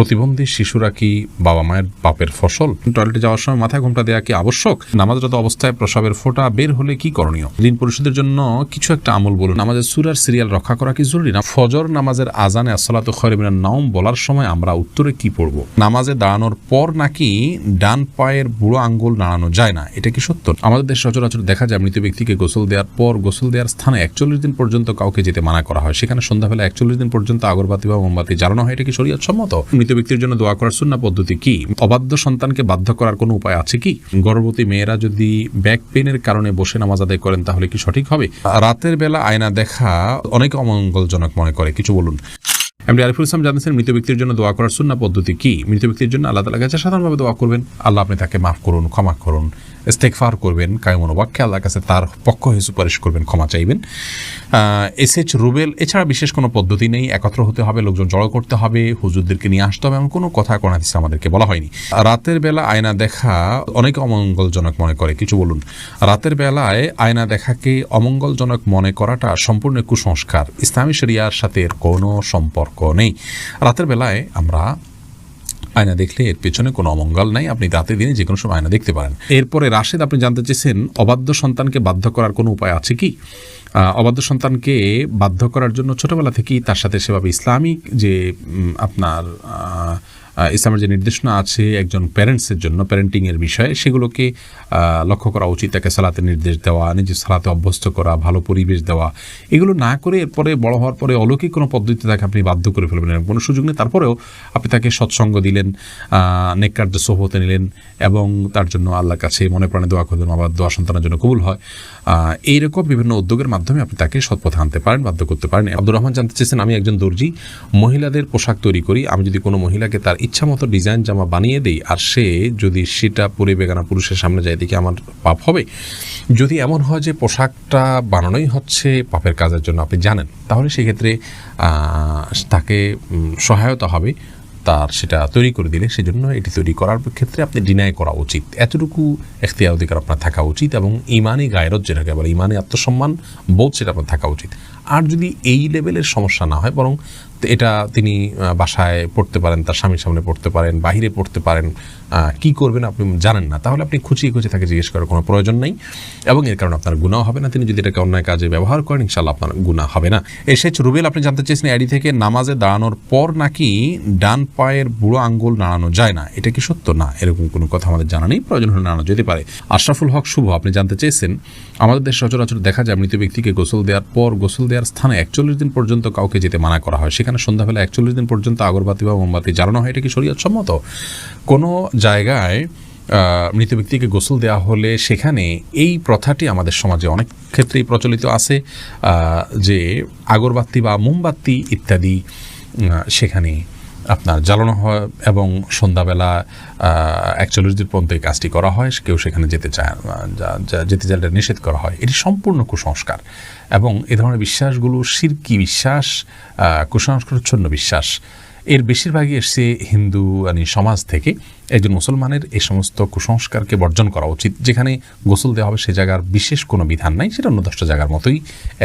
প্রতিবন্ধী শিশুরা কি বাবা মায়ের পাপের ফসল? টয়লেটে যাওয়ার সময় মাথায় ঘোমটা দেওয়া কি আবশ্যক? নামাজরত অবস্থায় প্রসাবের ফোঁটা বের হলে কি করণীয়? ঋণ পরিশোধের জন্য কিছু একটা আমল বলুন। নামাজের সুরার সিরিয়াল রক্ষা করা কি জরুরি না? ফজর নামাজের আজানে আসসালাত খয়রিমিনার নাম বলার সময় আমরা উত্তরে কি পড়ব? নামাজে দাঁড়ানোর পর নাকি ডান পায়ের বুড়ো আঙ্গুল নাড়ানো যায় না? এটা কি সত্য? আমাদের দেশে সচরাচর দেখা যায় মৃত ব্যক্তিকে গোসল দেওয়ার পর গোসল দেওয়ার স্থানে একচল্লিশ দিন পর্যন্ত কাউকে যেতে মানা করা হয়। সেখানে সন্ধ্যাবেলা একচল্লিশ দিন পর্যন্ত আগরবাতি বা মোমবাতি জ্বালানো হয়। এটা কি শরীয়ত সম্মত মৃত ব্যক্তির জন্য দোয়া করার সুন্না পদ্ধতি কি? অবাধ্য সন্তানকে বাধ্য করার কোনো উপায় আছে কি? গর্ভবতী মেয়েরা যদি ব্যাক পেনের কারণে বসে নামাজ আদায় করেন, তাহলে কি সঠিক হবে? রাতের বেলা আয়না দেখা অনেক অমঙ্গলজনক মনে করে, কিছু বলুন। এমনি আরিফুল ইসলাম জানিয়েছেন, মৃত ব্যক্তির জন্য দোয়া করার সুন্না পদ্ধতি কি? মৃত ব্যক্তির জন্য আল্লাহ তালা কাছে সাধারণভাবে দোয়া করবেন। আল্লাহ আপনি তাকে মাফ করুন, ক্ষমা করুন। ইস্তেকফার করবেন কায়মন বাক্যে আল্লাহর কাছে তার পক্ষ হয়ে সুপারিশ করবেন, ক্ষমা চাইবেন। এস এইচ রুবেল, এছাড়া বিশেষ কোনো পদ্ধতি নেই, একত্র হতে হবে, লোকজন জড়ো করতে হবে, হুজুরদেরকে নিয়ে আসতে হবে, এমন কোনো কথা কোন হাদিসে আমাদেরকে বলা হয়নি। রাতের বেলা আয়না দেখা অনেক অমঙ্গলজনক মনে করে, কিছু বলুন। রাতের বেলায় আয়না দেখাকে অমঙ্গলজনক মনে করাটা সম্পূর্ণ কুসংস্কার, ইসলামী শরিয়ার সাথে এর কোনো সম্পর্ক নেই। রাতের বেলায় আমরা আয়না দেখলে এর পেছনে কোনো অমঙ্গল নাই। আপনি রাতে দিনে যে কোনো সময় আয়না দেখতে পারেন। এরপরে রাশেদ, আপনি জানতে চেয়েছেন, অবাধ্য সন্তানকে বাধ্য করার কোনো উপায় আছে কি? অবাধ্য সন্তানকে বাধ্য করার জন্য ছোটবেলা থেকেই তার সাথে সেভাবে ইসলামিক যে আপনার ইসলামের যে নির্দেশনা আছে একজন প্যারেন্টসের জন্য প্যারেন্টিংয়ের বিষয়ে, সেগুলোকে লক্ষ্য করা উচিত। তাকে সালাতে নির্দেশ দেওয়া, নিজের সালাতে অভ্যস্ত করা, ভালো পরিবেশ দেওয়া, এগুলো না করে এরপরে বড় হওয়ার পরে অলৌকিক কোনো পদ্ধতিতে তাকে আপনি বাধ্য করে ফেলবেন এরকম কোনো সুযোগ নেই। তারপরেও আপনি তাকে সৎসঙ্গ দিলেন নেককার্য সোহতে নিলেন এবং তার জন্য আল্লাহর কাছে মনে প্রাণে দোয়া করবেন আবার দোয়া সন্তানের জন্য কবুল হয়। এইরকম বিভিন্ন উদ্যোগের মাধ্যমে আপনি তাকে সৎপথে আনতে পারেন, বাধ্য করতে পারেন। আব্দুর রহমান জানতে চেয়েছেন, আমি একজন দর্জি, মহিলাদের পোশাক তৈরি করি, আমি যদি কোনো মহিলাকে তার ইচ্ছা মতো ডিজাইন জামা বানিয়ে দিই, আর সে যদি সেটা পরে বেগানা পুরুষের সামনে যায় দেখি আমার পাপ হবে। যদি এমন হয় যে পোশাকটা বানানোই হচ্ছে পাপের কাজের জন্য, আপনি জানেন। তাহলে সেক্ষেত্রে তাকে সহায়তা হবে তার সেটা তৈরি করে দিলে। সেজন্য এটি তৈরি করার ক্ষেত্রে আপনি ডিনাই করা উচিত। এতটুকু এখতিয়ার অধিকার আপনার থাকা উচিত এবং ইমানি গায়রত যেটাকে বলে ইমানি আত্মসম্মান বোধ সেটা আপনার থাকা উচিত। আর যদি এই লেভেলের সমস্যা না হয়, বরং এটা তিনি বাসায় পড়তে পারেন, তার স্বামীর সামনে পড়তে পারেন, বাহিরে পড়তে পারেন কি করবেন আপনি জানেন না। তাহলে আপনি খুঁচিয়ে খুঁচিয়ে তাকে জিজ্ঞেস করার কোনো প্রয়োজন নেই। এবং এর কারণে আপনার গুণাও হবে না। তিনি যদি এটাকে অন্যায় কাজে ব্যবহার করেন ইনশাল্লাহ আপনার গুণা হবে না। এসেছ রুবেল, আপনি জানতে চেয়েছেন আইডি থেকে, নামাজে দাঁড়ানোর পর নাকি ডান পায়ের বুড়ো আঙ্গুল নাড়ানো যায় না? এটা কি সত্য? না, এরকম কোনো কথা আমাদের জানা নেই। প্রয়োজন হলে নাড়ানো যেতে পারে। আশরাফুল হক, শুভ, আপনি জানতে চেয়েছেন, আমাদের দেশে সচরাচর দেখা যায় মৃত ব্যক্তিকে গোসল দেওয়ার পর, গোসল দেওয়ার স্থানে একচল্লিশ দিন পর্যন্ত কাউকে যেতে মানা করা হয়। সেখানে সন্ধ্যাবেলা একচল্লিশ দিন পর্যন্ত আগরবাতি বা মোমবাতি জ্বালানো হয়, এটা কি শরীয়ত সম্মত? কোনো জায়গায় মৃত ব্যক্তিকে গোসল দেওয়া হলে সেখানে এই প্রথাটি আমাদের সমাজে অনেক ক্ষেত্রেই প্রচলিত আছে যে আগরবাতি বা মোমবাতি ইত্যাদি সেখানে জ্বালানো হয় এবং সন্ধ্যাবেলা একচল্লিশ দিন পর্যন্ত এই কাজটি করা হয়, কেউ সেখানে যেতে চায় যেতে চাইলে নিষেধ করা হয়। এটি সম্পূর্ণ কুসংস্কার এবং এ ধরনের বিশ্বাসগুলো সিরকি বিশ্বাস কুসংস্কারচ্ছন্ন বিশ্বাস। এর বেশিরভাগই এসছে হিন্দু মানে সমাজ থেকে। একজন মুসলমানের এই সমস্ত কুসংস্কারকে বর্জন করা উচিত, যেখানে গোসল দেওয়া হবে সে জায়গার বিশেষ কোনো বিধান নাই, সেটা অন্য দশটা জায়গার মতোই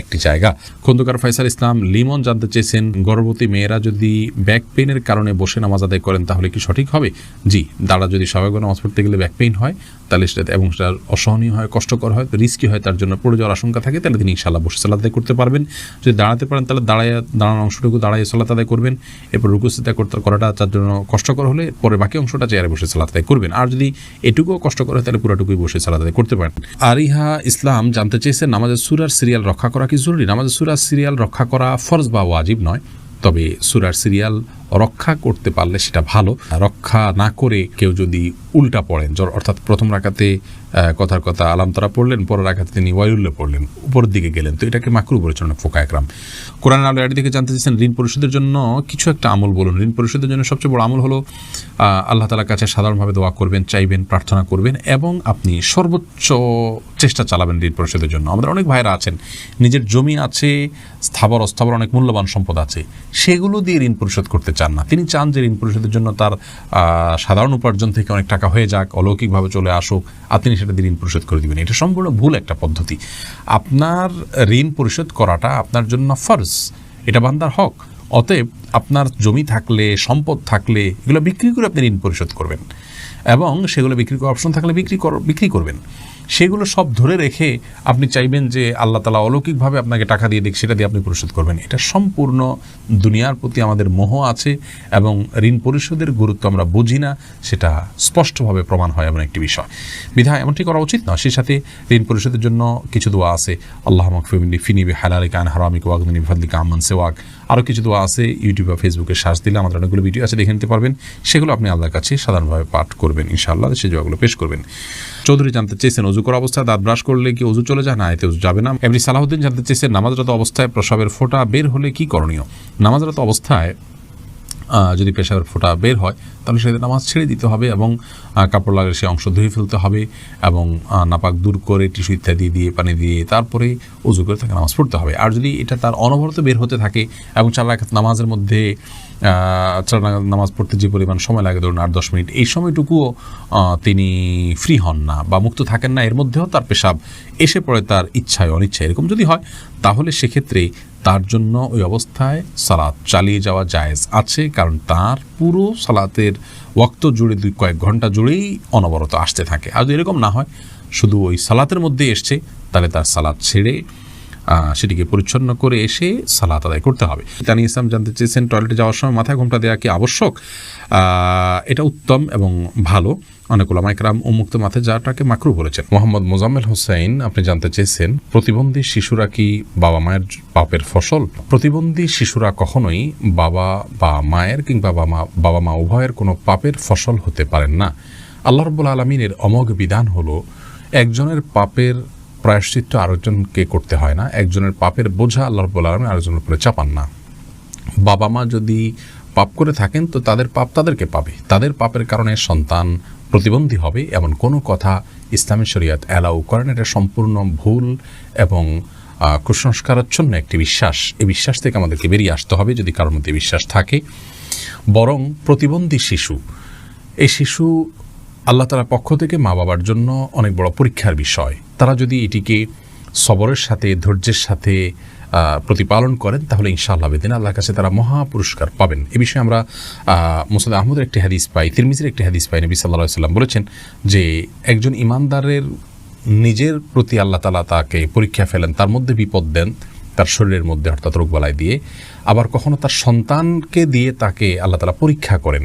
একটি জায়গা। খন্দকার ফয়সাল ইসলাম লিমন জানতে চেয়েছেন, গর্ভবতী মেয়েরা যদি ব্যাক পেইনের কারণে বসে নামাজ আদায় করেন তাহলে কি সঠিক হবে? জি, দাঁড়া যদি স্বাভাবিক নামাজ পড়তে গেলে ব্যাক পেইন হয়, তাহলে সেটা এবং সেটা অসহনীয় হয়, কষ্টকর হয়, রিস্কি হয়, তার জন্য পড়ে যাওয়ার আশঙ্কা থাকে, তাহলে তিনি ইনশাল্লাহ বসে সালাদ আদায় করতে পারবেন। যদি দাঁড়াতে পারেন তাহলে দাঁড়ায় দাঁড়ানোর অংশটুকু দাঁড়ায় সালাত আদায় করবেন। এরপর রুকুসিতা করতে করাটা তার জন্য কষ্টকর হলে পরে বাকি অংশটা চেয়ারে বসে সালাত আদায় করবেন। আর যদি এটুকুও কষ্ট করে, তাহলে পুরাটুকুই বসে সালাত আদায় করতে পারেন। আরিহা ইসলাম জানতে চেয়েছেন, নামাজের সুরার সিরিয়াল রক্ষা করা কি জরুরি? নামাজের সুরার সিরিয়াল রক্ষা করা ফরজ বা ওয়াজিব নয়। তবে সুরার সিরিয়াল রক্ষা করতে পারলে সেটা ভালো। রক্ষা না করে কেউ যদি উল্টা পড়েন অর্থাৎ প্রথম রাখাতে কথার কথা আলাম তারা পড়লেন, পরের রাখাতে তিনি ওয়াইউল্লে পড়লেন, উপরের দিকে গেলেন। তো এটাকে মাকরু বলেছেন ফোকা একরাম। কোরআন আলো এর দিকে জানতে চেয়েছেন ঋণ পরিশোধের জন্য কিছু একটা আমল বলুন। ঋণ পরিশোধের জন্য সবচেয়ে বড় আমল হলো আল্লাহ তালার কাছে সাধারণভাবে দোয়া করবেন, চাইবেন, প্রার্থনা করবেন এবং আপনি সর্বোচ্চ চেষ্টা চালাবেন ঋণ পরিশোধের জন্য। আমাদের অনেক ভাইরা আছেন, নিজের জমি আছে, স্থাবর, অস্থাবর অনেক মূল্যবান সম্পদ আছে, সেগুলো দিয়ে ঋণ পরিশোধ করতে চান না। তিনি চান যে ঋণ পরিশোধের জন্য তার সাধারণ উপার্জন থেকে অনেক টাকা হয়ে যাক, অলৌকিকভাবে চলে আসুক, আর তিনি সেটা দিয়ে ঋণ পরিশোধ করে দিবেন। এটা সম্পূর্ণ ভুল একটা পদ্ধতি। আপনার ঋণ পরিশোধ করাটা আপনার জন্য ফরজ। এটা বান্দার হক। অতএব আপনার জমি থাকলে, সম্পদ থাকলে এগুলো বিক্রি করে আপনি ঋণ পরিশোধ করবেন। এবং সেগুলো বিক্রি করার অপশন থাকলে বিক্রি কর, বিক্রি করবেন। সেগুলো সব ধরে রেখে আপনি চাইবেন যে আল্লাহ তালা অলৌকিকভাবে আপনাকে টাকা দিয়ে দিক, সেটা দিয়ে আপনি পরিশোধ করবেন। এটা সম্পূর্ণ দুনিয়ার প্রতি আমাদের মোহ আছে এবং ঋণ পরিশোধের গুরুত্ব আমরা বুঝি না, সেটা স্পষ্টভাবে প্রমাণ হয় এমন একটি বিষয়। বিধায় এমনটি করা উচিত না সেই সাথে ঋণ পরিশোধের জন্য কিছু দোয়া আছে। আল্লাহ মকফিমিনি ফিনিবি হালালি কান হারামিক ওয়াগদিনী ফাদলিকা আমান সেওয়াক। আরও কিছু দোয়া আছে। ইউটিউব বা ফেসবুকে সার্চ দিলে আমাদের অনেকগুলো ভিডিও আছে, দেখে নিতে পারবেন। সেগুলো আপনি আল্লাহর কাছে সাধারণভাবে পাঠ করবেন, ইনশাআল্লাহ সেই দোয়াগুলো পেশ করবেন। চৌধুরী জানতে চেয়েছেন অজু করা অবস্থায়, দাঁত ব্রাশ করলে কি অজু চলে যায়? না, এতে অজু যাবে না। এমনি সালাহুদ্দিন জানতে চেয়েছেন, নামাজরত অবস্থায় প্রসাবের ফোঁটা বের হলে কি করণীয়? নামাজরত অবস্থায় যদি পেশাবের ফোঁটা বের হয়, তাহলে সেটা নামাজ ছেড়ে দিতে হবে এবং কাপড় লাগলে সে অংশ ধুয়ে ফেলতে হবে এবং নাপাক দূর করে টিস্যু ইত্যাদি দিয়ে, পানি দিয়ে তারপরে উজু করে তাকে নামাজ পড়তে হবে। আর যদি এটা তার অনবরত বের হতে থাকে এবং চার নামাজের মধ্যে চার নামাজ পড়তে যে পরিমাণ সময় লাগে, ধরুন আট দশ মিনিট, এই সময়টুকুও তিনি ফ্রি হন না বা মুক্ত থাকেন না, এর মধ্যেও তার পেশাব এসে পড়ে তার ইচ্ছায়, অনিচ্ছায়, এরকম যদি হয়, তাহলে সেক্ষেত্রে তার জন্য ওই অবস্থায় সালাত চালিয়ে যাওয়া জায়েজ আছে, কারণ তার পুরো সালাতের ওয়াক্ত জুড়ে দুই কয়েক ঘণ্টা জুড়েই অনবরত আসতে থাকে। আর যদি এরকম না হয়, শুধু ওই সালাতের মধ্যে এসছে, তাহলে তার সালাত ছেড়ে সেটিকে পরিচ্ছন্ন করে এসে সালাত আদায় করতে হবে। তানি ইসলাম জানতে চেয়েছেন, টয়লেটে যাওয়ার সময় মাথায় ঘোমটা দেওয়া কি আবশ্যক? এটা উত্তম এবং ভালো। অনেক ওলামাইকরাম উন্মুক্ত মাথায় যাওয়াটাকে মাকরু বলেছেন। মোহাম্মদ মোজাম্মেল হোসেন আপনি জানতে চেয়েছেন, প্রতিবন্ধী শিশুরা কি বাবা মায়ের পাপের ফসল? প্রতিবন্ধী শিশুরা কখনোই বাবা বা মায়ের কিংবা বাবা মা বাবা মা উভয়ের কোনো পাপের ফসল হতে পারেন না। আল্লাহ রব্বুল আলমিনের অমোঘ বিধান হলো, একজনের পাপের প্রায়শ্চিত্ত আরেকজনকে করতে হয় না। একজনের পাপের বোঝা আল্লাহ রব্বুল আলমিন, আরেকজনের উপরে চাপান না। বাবা মা যদি পাপ করে থাকেন, তো তাদের পাপ তাদেরকে পাবে। তাদের পাপের কারণে সন্তান প্রতিবন্ধী হবে, এমন কোনো কথা ইসলামী শরিয়াত অ্যালাউ করেন এটা সম্পূর্ণ ভুল এবং কুসংস্কারাচ্ছন্ন একটি বিশ্বাস। এই বিশ্বাস থেকে আমাদেরকে বেরিয়ে আসতে হবে যদি কারোর মধ্যে বিশ্বাস থাকে। বরং প্রতিবন্ধী শিশু, এই শিশু আল্লাহ তালার পক্ষ থেকে মা বাবার জন্য অনেক বড় পরীক্ষার বিষয়। তারা যদি এটিকে সবরের সাথে, ধৈর্যের সাথে প্রতিপালন করেন, তাহলে ইনশাআল্লাহ বেদিন আল্লাহর কাছে তারা মহা পুরস্কার পাবেন। এ বিষয়ে আমরা মুসাদ আহমদের একটি হাদিস পাই, তিরমিজির একটি হাদিস পাই, নবী সাল্লাহ সাল্লাম বলেছেন যে, একজন ইমানদারের নিজের প্রতি আল্লাহ তালা তাকে পরীক্ষা ফেলেন, তার মধ্যে বিপদ দেন, তার শরীরের মধ্যে অর্থাৎ রোগবালাই দিয়ে, আবার কখনো তার সন্তানকে দিয়ে তাকে আল্লাহ তালা পরীক্ষা করেন।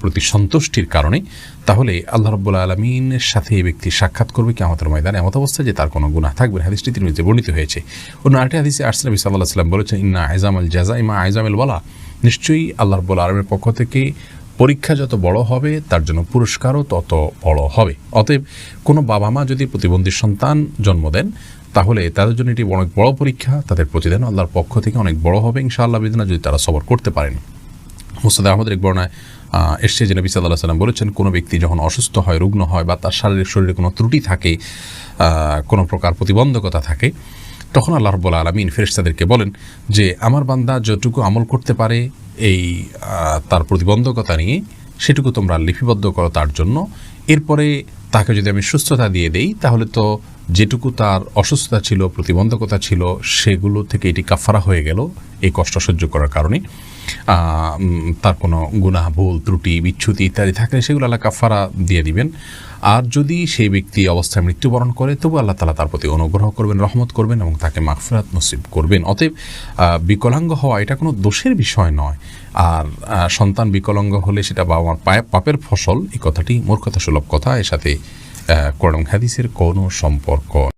প্রতি সন্তুষ্টির কারণে তাহলে আল্লাহ রব্বুল আলমিনের সাথে এই ব্যক্তি সাক্ষাৎ করবে কি আমাদের ময়দানে। এমত অবস্থায় যে তার কোনো গুণা থাকবে হাদিসটি তিনি বর্ণিত হয়েছে। অন্য আরেকটি হাদিসে আর্সলাম সাল্লাহ সাল্লাম বলেছেন, ইন্না আইজাম আল জাজা ইমা আইজাম আল বলা নিশ্চয়ই আল্লাহ রব্বুল আলমের পক্ষ থেকে পরীক্ষা যত বড় হবে, তার জন্য পুরস্কারও তত বড় হবে। অতএব কোনো বাবা মা যদি প্রতিবন্ধী সন্তান জন্ম দেন, তাহলে তাদের জন্য এটি অনেক বড় পরীক্ষা। তাদের প্রতিদান আল্লাহর পক্ষ থেকে অনেক বড় হবে ইনশাআল্লাহ বিদিনা যদি তারা সবর করতে পারেন। মুস্তাদ আহমদের এক বর্ণায় এসছে যে নবী সাল্লাহ সাল্লাম বলেছেন, কোনো ব্যক্তি যখন অসুস্থ হয়, রুগ্ন হয় বা তার শারীরিক শরীরে কোনো ত্রুটি থাকে কোনো প্রকার প্রতিবন্ধকতা থাকে, তখন আল্লাহ রব্বুল আলমিন ফেরেশতাদেরকে বলেন যে, আমার বান্দা যতটুকু আমল করতে পারে, এই তার প্রতিবন্ধকতা নিয়ে সেটুকু তোমরা লিপিবদ্ধ করো তার জন্য। এরপরে তাকে যদি আমি সুস্থতা দিয়ে দেই, তাহলে তো যেটুকু তার অসুস্থতা ছিল, প্রতিবন্ধকতা ছিল, সেগুলো থেকে এটি কাফারা হয়ে গেল। এই কষ্ট সহ্য করার কারণে। তার কোনো গুনাহ, ভুল, ত্রুটি, বিচ্ছুতি ইত্যাদি থাকলে সেগুলো আল্লাহ কাফারা দিয়ে দিবেন। আর যদি সেই ব্যক্তি অবস্থায় মৃত্যুবরণ করে, তবু আল্লাহ তালা তার প্রতি অনুগ্রহ করবেন, রহমত করবেন এবং তাকে মাগফিরাত নসিব করবেন। অতএব বিকলাঙ্গ হওয়া এটা কোনো দোষের বিষয় নয়। আর সন্তান বিকলাঙ্গ হলে সেটা বাবা মার পায়ে- পাপের ফসল, এই কথাটি মূর্খতা সুলভ কথা। এর সাথে কোরআন হাদিসের কোনো সম্পর্ক